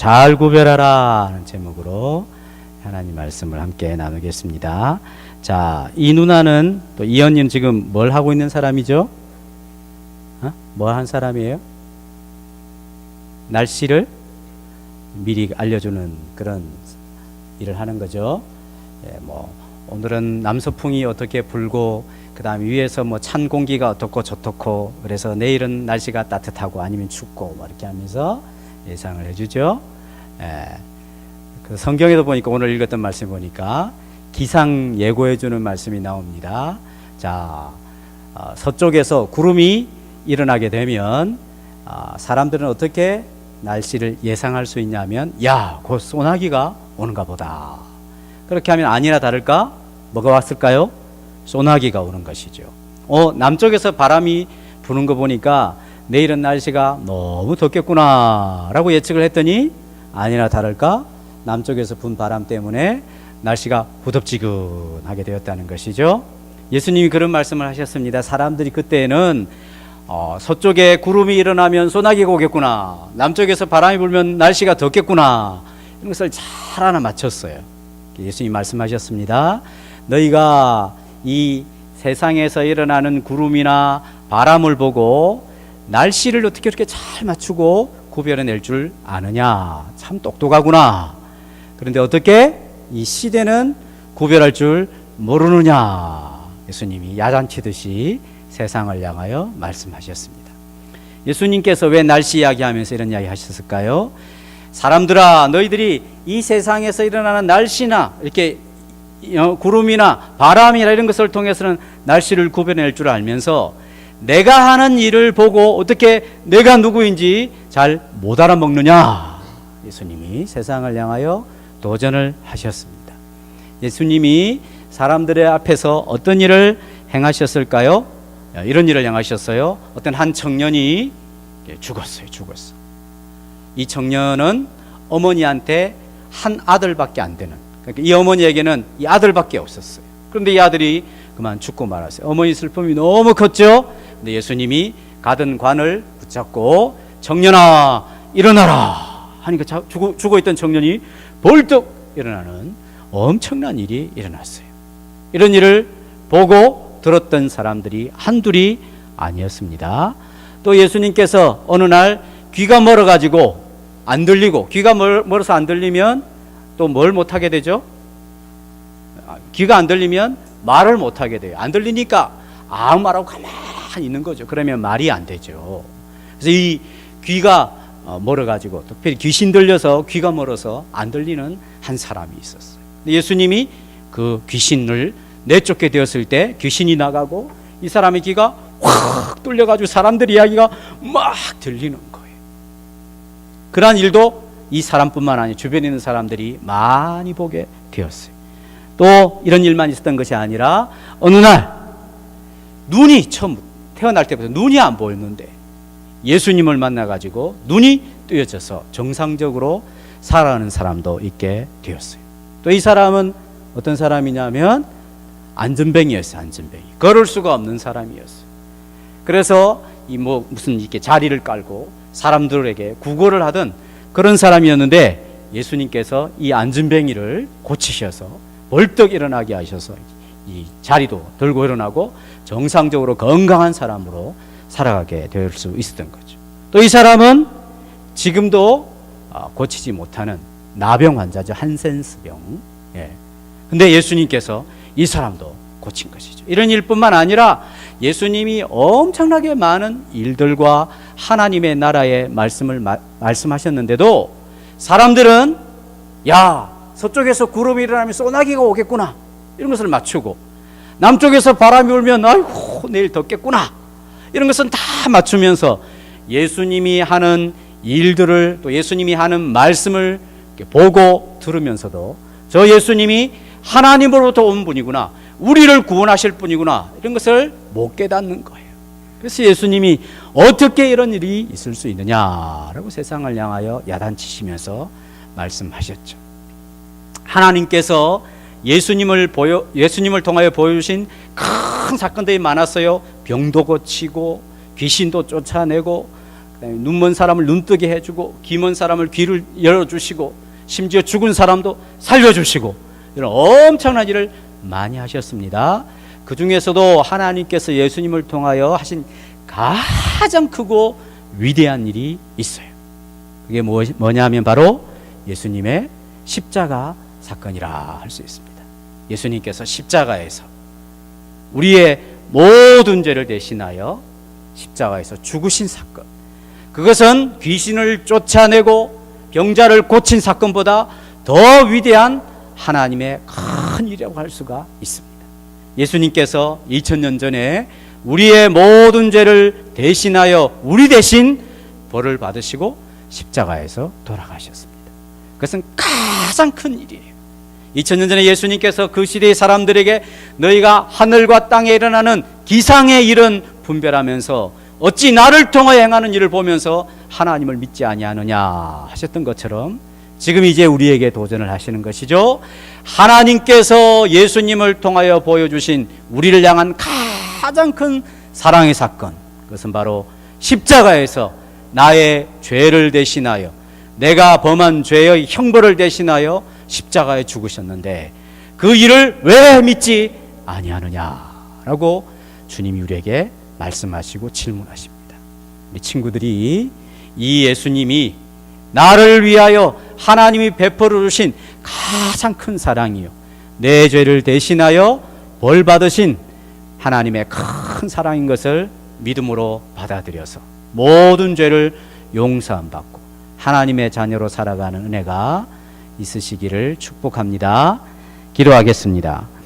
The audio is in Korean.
잘 구별하라 하는 제목으로 하나님 말씀을 함께 나누겠습니다. 자, 이 누나는 또 이현님 지금 뭘 하고 있는 사람이죠? 어? 뭐한 사람이에요? 날씨를 미리 알려주는 그런 일을 하는 거죠. 예, 뭐 오늘은 남서풍이 어떻게 불고 그다음 위에서 뭐 찬 공기가 어떻고 저떻고 그래서 내일은 날씨가 따뜻하고 아니면 춥고 뭐 이렇게 하면서 예상을 해주죠. 예, 그 성경에도 보니까 오늘 읽었던 말씀 보니까 기상 예고해주는 말씀이 나옵니다. 자 어, 서쪽에서 구름이 일어나게 되면 아, 사람들은 어떻게 날씨를 예상할 수 있냐면 야, 곧 소나기가 오는가 보다. 그렇게 하면 아니나 다를까 뭐가 왔을까요? 소나기가 오는 것이죠. 어, 남쪽에서 바람이 부는 거 보니까 내일은 날씨가 너무 덥겠구나 라고 예측을 했더니 아니나 다를까 남쪽에서 분 바람 때문에 날씨가 후덥지근하게 되었다는 것이죠. 예수님이 그런 말씀을 하셨습니다. 사람들이 그때는 어, 서쪽에 구름이 일어나면 소나기가 오겠구나. 남쪽에서 바람이 불면 날씨가 덥겠구나. 이런 것을 잘 하나 맞췄어요. 예수님 말씀하셨습니다. 너희가 이 세상에서 일어나는 구름이나 바람을 보고 날씨를 어떻게 이렇게 잘 맞추고 구별해낼 줄 아느냐. 참 똑똑하구나. 그런데 어떻게 이 시대는 구별할 줄 모르느냐. 예수님이 야단치듯이 세상을 향하여 말씀하셨습니다. 예수님께서 왜 날씨 이야기하면서 이런 이야기 하셨을까요? 사람들아, 너희들이 이 세상에서 일어나는 날씨나 이렇게 어, 구름이나 바람이나 이런 것을 통해서는 날씨를 구별해낼 줄 알면서 내가 하는 일을 보고 어떻게 내가 누구인지 잘 못 알아먹느냐. 예수님이 세상을 향하여 도전을 하셨습니다. 예수님이 사람들의 앞에서 어떤 일을 행하셨을까요? 이런 일을 행하셨어요. 어떤 한 청년이 죽었어요. 죽었어. 이 청년은 어머니한테 한 아들밖에 안 되는. 그러니까 이 어머니에게는 이 아들밖에 없었어요. 그런데 이 아들이 그만 죽고 말았어요. 어머니 슬픔이 너무 컸죠. 근데 예수님이 가던 관을 붙잡고 청년아 일어나라 하니까 자- 죽어, 죽어 있던 청년이 벌떡 일어나는 엄청난 일이 일어났어요. 이런 일을 보고 들었던 사람들이 한둘이 아니었습니다. 또 예수님께서 어느 날 귀가 멀어가지고 안 들리고 귀가 멀, 멀어서 안 들리면 또 뭘 못하게 되죠? 아, 귀가 안 들리면 말을 못하게 돼요. 안 들리니까 아무 말하고 가만히 있는 거죠. 그러면 말이 안 되죠. 그래서 이 귀가 어, 멀어가지고 특별히 귀신 들려서 귀가 멀어서 안 들리는 한 사람이 있었어요. 예수님이 그 귀신을 내쫓게 되었을 때 귀신이 나가고 이 사람의 귀가 확 뚫려가지고 사람들 이야기가 막 들리는 거예요. 그러한 일도 이 사람뿐만 아니라 주변에 있는 사람들이 많이 보게 되었어요. 또 이런 일만 있었던 것이 아니라 어느 날 눈이 처음 태어날 때부터 눈이 안 보였는데 예수님을 만나 가지고 눈이 뜨여져서 정상적으로 살아가는 사람도 있게 되었어요. 또 이 사람은 어떤 사람이냐면 안전뱅이였어요. 안전뱅이. 걸을 수가 없는 사람이었어요. 그래서 이 뭐 무슨 이렇게 자리를 깔고 사람들에게 구걸을 하던 그런 사람이었는데 예수님께서 이 안전뱅이를 고치셔서 벌떡 일어나게 하셔서 이 자리도 들고 일어나고 정상적으로 건강한 사람으로 살아가게 될 수 있었던 거죠. 또 이 사람은 지금도 아, 고치지 못하는 나병 환자죠. 한센스병. 예. 근데 예수님께서 이 사람도 고친 것이죠. 이런 일뿐만 아니라 예수님이 엄청나게 많은 일들과 하나님의 나라의 말씀을 마, 말씀하셨는데도 사람들은 야 서쪽에서 구름이 일어나면 소나기가 오겠구나 이런 것을 맞추고 남쪽에서 바람이 불면 아이고 내일 덥겠구나 이런 것은 다 맞추면서 예수님이 하는 일들을 또 예수님이 하는 말씀을 보고 들으면서도 저 예수님이 하나님으로부터 온 분이구나 우리를 구원하실 분이구나 이런 것을 못 깨닫는 거예요. 그래서 예수님이 어떻게 이런 일이 있을 수 있느냐라고 세상을 향하여 야단치시면서 말씀하셨죠. 하나님께서 예수님을 보여 예수님을 통하여 보여주신 큰 사건들이 많았어요. 병도 고치고 귀신도 쫓아내고 눈먼 사람을 눈뜨게 해주고 귀먼 사람을 귀를 열어주시고 심지어 죽은 사람도 살려주시고 이런 엄청난 일을 많이 하셨습니다. 그 중에서도 하나님께서 예수님을 통하여 하신 가장 크고 위대한 일이 있어요. 그게 뭐, 뭐냐 하면 바로 예수님의 십자가 사건이라 할 수 있습니다. 예수님께서 십자가에서 우리의 모든 죄를 대신하여 십자가에서 죽으신 사건. 그것은 귀신을 쫓아내고 병자를 고친 사건보다 더 위대한 하나님의 큰 일이라고 할 수가 있습니다. 예수님께서 2000년 전에 우리의 모든 죄를 대신하여 우리 대신 벌을 받으시고 십자가에서 돌아가셨습니다. 그것은 가장 큰 일이에요. 2000년 전에 예수님께서 그 시대의 사람들에게 너희가 하늘과 땅에 일어나는 기상의 일은 분별하면서 어찌 나를 통하여 행하는 일을 보면서 하나님을 믿지 아니하느냐 하셨던 것처럼 지금 이제 우리에게 도전을 하시는 것이죠. 하나님께서 예수님을 통하여 보여주신 우리를 향한 가장 큰 사랑의 사건 그것은 바로 십자가에서 나의 죄를 대신하여 내가 범한 죄의 형벌을 대신하여 십자가에 죽으셨는데 그 일을 왜 믿지 아니하느냐라고 주님이 우리에게 말씀하시고 질문하십니다. 우리 친구들이 이 예수님이 나를 위하여 하나님이 베풀어 주신 가장 큰 사랑이요. 내 죄를 대신하여 벌 받으신 하나님의 큰 사랑인 것을 믿음으로 받아들여서 모든 죄를 용서함 받고 하나님의 자녀로 살아가는 은혜가 있으시기를 축복합니다. 기도하겠습니다.